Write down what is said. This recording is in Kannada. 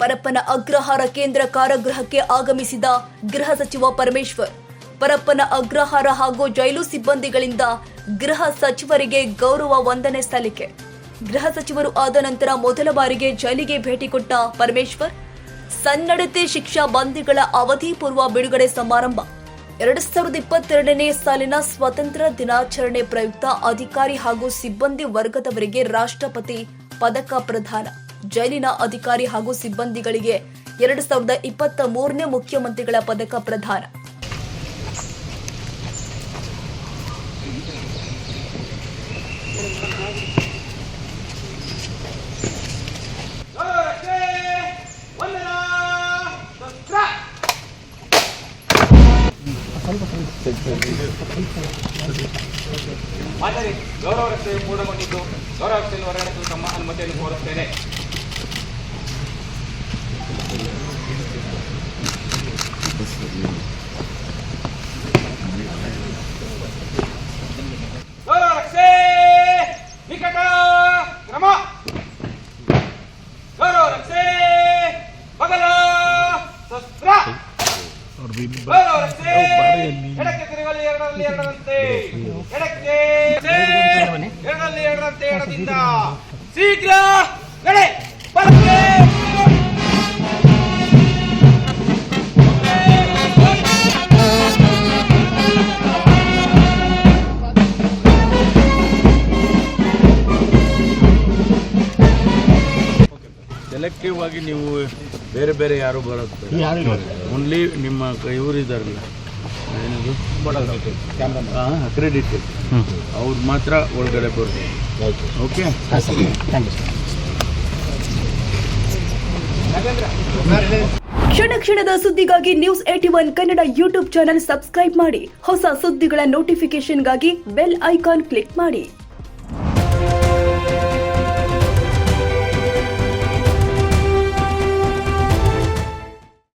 ಪರಪ್ಪನ ಅಗ್ರಹಾರ ಕೇಂದ್ರ ಕಾರಾಗೃಹಕ್ಕೆ ಆಗಮಿಸಿದ ಗೃಹ ಸಚಿವ ಪರಮೇಶ್ವರ್. ಪರಪ್ಪನ ಅಗ್ರಹಾರ ಹಾಗೂ ಜೈಲು ಸಿಬ್ಬಂದಿಗಳಿಂದ ಗೃಹ ಸಚಿವರಿಗೆ ಗೌರವ ವಂದನೆ ಸಲ್ಲಿಕೆ. ಗೃಹ ಸಚಿವರು ಆದ ನಂತರ ಮೊದಲ ಬಾರಿಗೆ ಜೈಲಿಗೆ ಭೇಟಿ ಕೊಟ್ಟ ಪರಮೇಶ್ವರ್, ಸನ್ನಡತೆ ಶಿಕ್ಷಾ ಬಂದಿಗಳ ಅವಧಿ ಪೂರ್ವ ಬಿಡುಗಡೆ ಸಮಾರಂಭ. ಎರಡ್ ಸಾವಿರದ ಇಪ್ಪತ್ತೆರಡನೇ ಸಾಲಿನ ಸ್ವಾತಂತ್ರ್ಯ ದಿನಾಚರಣೆ ಪ್ರಯುಕ್ತ ಅಧಿಕಾರಿ ಹಾಗೂ ಸಿಬ್ಬಂದಿ ವರ್ಗದವರಿಗೆ ರಾಷ್ಟ್ರಪತಿ ಪದಕ ಪ್ರದಾನ. ಜೈಲಿನ ಅಧಿಕಾರಿ ಹಾಗೂ ಸಿಬ್ಬಂದಿಗಳಿಗೆ ಎರಡು ಸಾವಿರದ ಇಪ್ಪತ್ತ ಮೂರನೇ ಮುಖ್ಯಮಂತ್ರಿಗಳ ಪದಕ ಪ್ರದಾನ ಮಾದರಿ ಗೌರವ ರಕ್ಷೆಯು ಪೂರ್ಣಗೊಂಡಿದ್ದು ಗೌರವ ರಕ್ಷೆಯನ್ನು ಹೊರಗಡೆಸಲು ತಮ್ಮ ಅನುಮತಿಯನ್ನು ಕೋರುತ್ತೇನೆ ಗೌರವ ರಕ್ಷೆ ನಿಕಟ ಕ್ರಮ ಗೌರವ ರಕ್ಷೆ ಬಗಲ ಶಸ್ತ್ರ ಗೌರವ ರಕ್ಷೆ ಎಡಕ್ಕೆ ತಿರುಗಲಿ ಎರಡರಲ್ಲಿ ಎರಡರಂತೆ ಎಡಕ್ಕೆ ಎರಡರಲ್ಲಿ ಎಡದಿಂದ ಶೀಘ್ರ ನಡೆ ಬಲಕ್ಕೆ ಸೆಲೆಕ್ಟಿವ್ ಆಗಿ ನೀವು ಬೇರೆ ಬೇರೆ ಯಾರು ಬರೋದು ಓನ್ಲಿ ನಿಮ್ಮ ಕೈ ಇವ್ರು ಇದಾರಲ್ಲ ಏನದು? ಅಕ್ರೆಡಿಟೆಡ್ ಅವ್ರು ಮಾತ್ರ ಒಳಗಡೆ ಬರ್ಬೋದು ಓಕೆ ಕ್ಷಣ ಕ್ಷಣದ ಸುದ್ದಿಗಾಗಿ news eighty one Kannada YouTube channel subscribe ಮಾಡಿ. ಹೊಸ ಸುದ್ದಿಗಳ ನೋಟಿಫಿಕೇಶನ್ಗಾಗಿ ಬೆಲ್ ಐಕಾನ್ ಕ್ಲಿಕ್ ಮಾಡಿ.